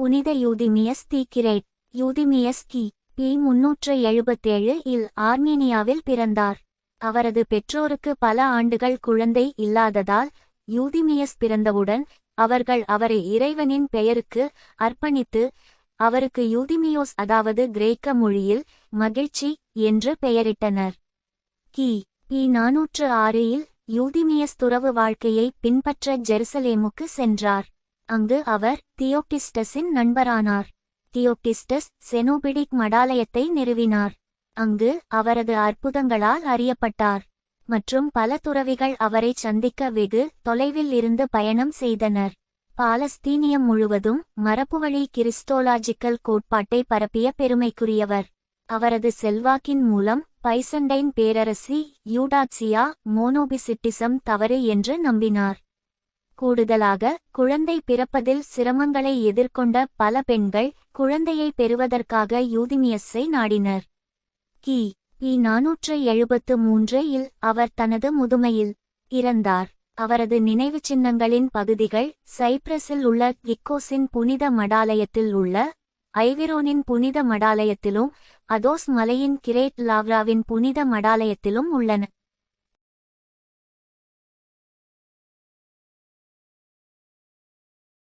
புனித யூதிமியஸ் தீக்கிரேட் யூதிமியஸ் கி. பி. முன்னூற்று எழுபத்தேழு இல் ஆர்மீனியாவில் பிறந்தார். அவரது பெற்றோருக்கு பல ஆண்டுகள் குழந்தை இல்லாததால் யூதிமியஸ் பிறந்தவுடன் அவர்கள் அவரை இறைவனின் பெயருக்கு அர்ப்பணித்து அவருக்கு யூதிமியோஸ் அதாவது கிரேக்க மொழியில் மகிழ்ச்சி என்று பெயரிட்டனர். கி. பி. நாநூற்று ஆறில் யூதிமியஸ் துறவு வாழ்க்கையை பின்பற்ற ஜெருசலேமுக்கு சென்றார். அங்கு அவர் தியோக்டிஸ்டஸின் நண்பரானார். தியோக்டிஸ்டஸ் செனோபிடிக் மடாலயத்தை நிறுவினார். அங்கு அவரது அற்புதங்களால் அறியப்பட்டார். மற்றும் பல துறவிகள் அவரை சந்திக்க வெகு தொலைவில் இருந்து பயணம் செய்தனர். பாலஸ்தீனியம் முழுவதும் மரபுவழி கிறிஸ்டோலாஜிக்கல் கோட்பாட்டை பரப்பிய பெருமைக்குரியவர். அவரது செல்வாக்கின் மூலம் பைசண்டைன் பேரரசி யூடாக்சியா மோனோபிசிட்டிசம் தவறு என்று நம்பினார். கூடுதலாக குழந்தை பிறப்பதில் சிரமங்களை எதிர்கொண்ட பல பெண்கள் குழந்தையை பெறுவதற்காக யூதிமியஸை நாடினர். கி. பி நாநூற்று எழுபத்து மூன்று இல் அவர் தனது முதுமையில் இறந்தார். அவரது நினைவு சின்னங்களின் பகுதிகள் சைப்ரஸில் உள்ள கிக்கோஸின் புனித மடாலயத்தில் உள்ள ஐவிரோனின் புனித மடாலயத்திலும் அதோஸ் மலையின் கிரேட் லாவ்ராவின் புனித மடாலயத்திலும் உள்ளன.